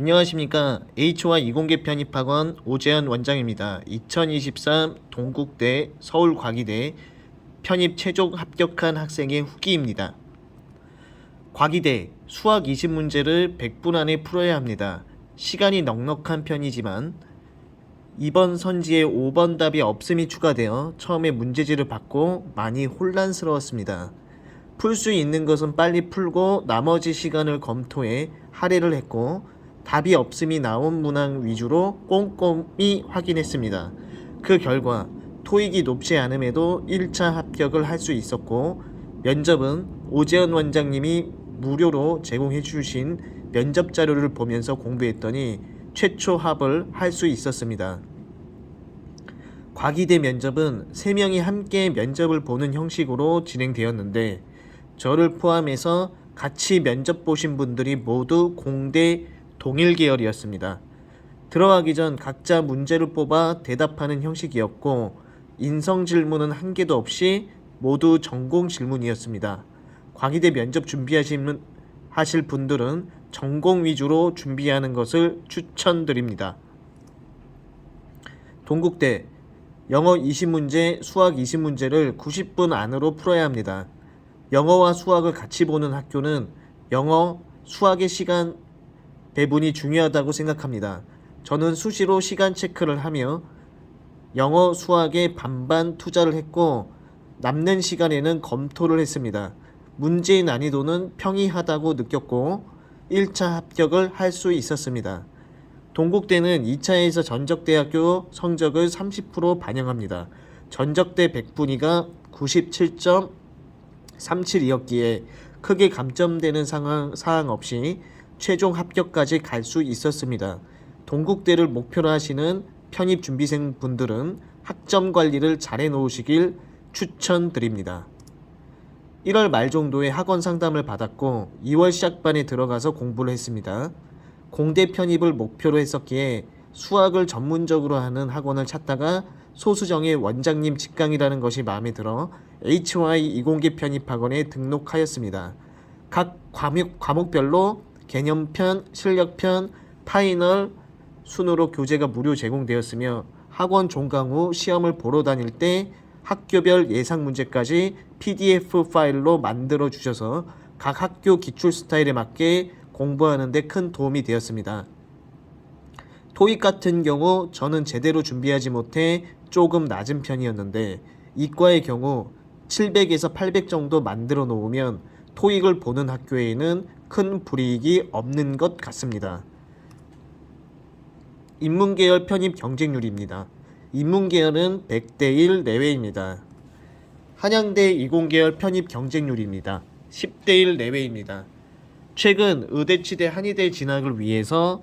안녕하십니까. H와 이공계 편입학원 오재현 원장입니다. 2023 동국대 서울과기대 편입 최종 합격한 학생의 후기입니다. 과기대 수학 20문제를 100분 안에 풀어야 합니다. 시간이 넉넉한 편이지만 이번 선지에 5번 답이 없음이 추가되어 처음에 문제지를 받고 많이 혼란스러웠습니다. 풀 수 있는 것은 빨리 풀고 나머지 시간을 검토해 할애를 했고 답이 없음이 나온 문항 위주로 꼼꼼히 확인했습니다. 그 결과 토익이 높지 않음에도 1차 합격을 할 수 있었고 면접은 오재현 원장님이 무료로 제공해 주신 면접 자료를 보면서 공부했더니 최초 합을 할 수 있었습니다. 과기대 면접은 3명이 함께 면접을 보는 형식으로 진행되었는데 저를 포함해서 같이 면접 보신 분들이 모두 공대 동일 계열이었습니다. 들어가기 전 각자 문제를 뽑아 대답하는 형식이었고 인성 질문은 한 개도 없이 모두 전공 질문이었습니다. 과기대 면접 준비하시는 하실 분들은 전공 위주로 준비하는 것을 추천드립니다. 동국대 영어 20문제, 수학 20문제를 90분 안으로 풀어야 합니다. 영어와 수학을 같이 보는 학교는 영어, 수학의 시간 배분이 중요하다고 생각합니다. 저는 수시로 시간 체크를 하며 영어, 수학에 반반 투자를 했고 남는 시간에는 검토를 했습니다. 문제의 난이도는 평이하다고 느꼈고 1차 합격을 할 수 있었습니다. 동국대는 2차에서 전적대학교 성적을 30% 반영합니다. 전적대 100분위가 97.37이었기에 크게 감점되는 상황, 사항 없이 최종 합격까지 갈 수 있었습니다. 동국대를 목표로 하시는 편입 준비생 분들은 학점 관리를 잘 해 놓으시길 추천드립니다. 1월 말 정도에 학원 상담을 받았고 2월 시작반에 들어가서 공부를 했습니다. 공대 편입을 목표로 했었기에 수학을 전문적으로 하는 학원을 찾다가 소수정의 원장님 직강이라는 것이 마음에 들어 HY 이공계 편입 학원에 등록하였습니다. 각 과목, 과목별로 개념편, 실력편, 파이널 순으로 교재가 무료 제공되었으며 학원 종강 후 시험을 보러 다닐 때 학교별 예상 문제까지 PDF 파일로 만들어 주셔서 각 학교 기출 스타일에 맞게 공부하는 데 큰 도움이 되었습니다. 토익 같은 경우 저는 제대로 준비하지 못해 조금 낮은 편이었는데 이과의 경우 700에서 800 정도 만들어 놓으면 토익을 보는 학교에는 큰 불이익이 없는 것 같습니다. 인문계열 편입 경쟁률입니다. 인문계열은 100대 1 내외입니다. 한양대 이공계열 편입 경쟁률입니다. 10대 1 내외입니다. 최근 의대치대 한의대 진학을 위해서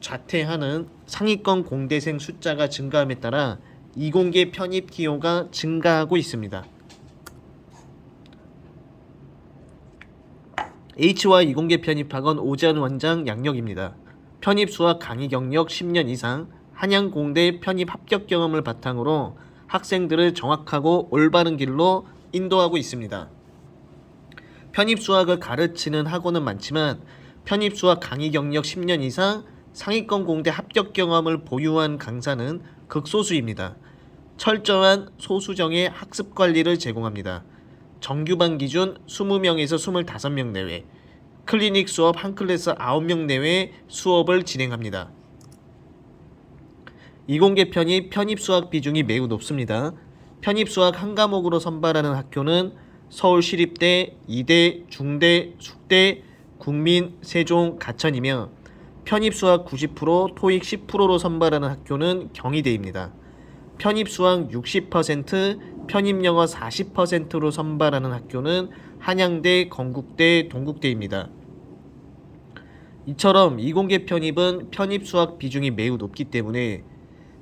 자퇴하는 상위권 공대생 숫자가 증가함에 따라 이공계 편입 기호가 증가하고 있습니다. H와 이공계 편입학원 오재현 원장 양력입니다. 편입 수학 강의 경력 10년 이상 한양공대 편입 합격 경험을 바탕으로 학생들을 정확하고 올바른 길로 인도하고 있습니다. 편입 수학을 가르치는 학원은 많지만 편입 수학 강의 경력 10년 이상 상위권 공대 합격 경험을 보유한 강사는 극소수입니다. 철저한 소수정의 학습 관리를 제공합니다. 정규반 기준 20명에서 25명 내외, 클리닉 수업 한 클래스 9명 내외 수업을 진행합니다. 이공계 편입 편입 수학 비중이 매우 높습니다. 편입 수학 한 과목으로 선발하는 학교는 서울시립대, 이대, 중대, 숙대, 국민, 세종, 가천이며 편입 수학 90%, 토익 10%로 선발하는 학교는 경희대입니다. 편입 수학 60%, 편입 영어 40%로 선발하는 학교는 한양대, 건국대, 동국대입니다. 이처럼 이공계 편입은 편입 수학 비중이 매우 높기 때문에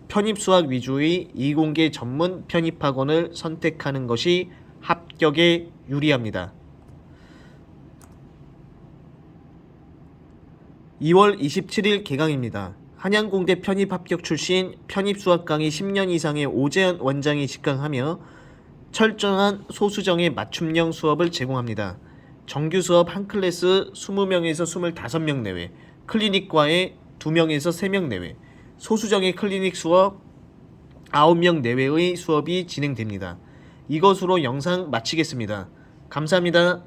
편입 수학 위주의 이공계 전문 편입 학원을 선택하는 것이 합격에 유리합니다. 2월 27일 개강입니다. 한양공대 편입 합격 출신 편입 수학 강의 10년 이상의 오재현 원장이 직강하며 철저한 소수정의 맞춤형 수업을 제공합니다. 정규 수업 한 클래스 20명에서 25명 내외, 클리닉과의 2명에서 3명 내외, 소수정예 클리닉 수업 9명 내외의 수업이 진행됩니다. 이것으로 영상 마치겠습니다. 감사합니다.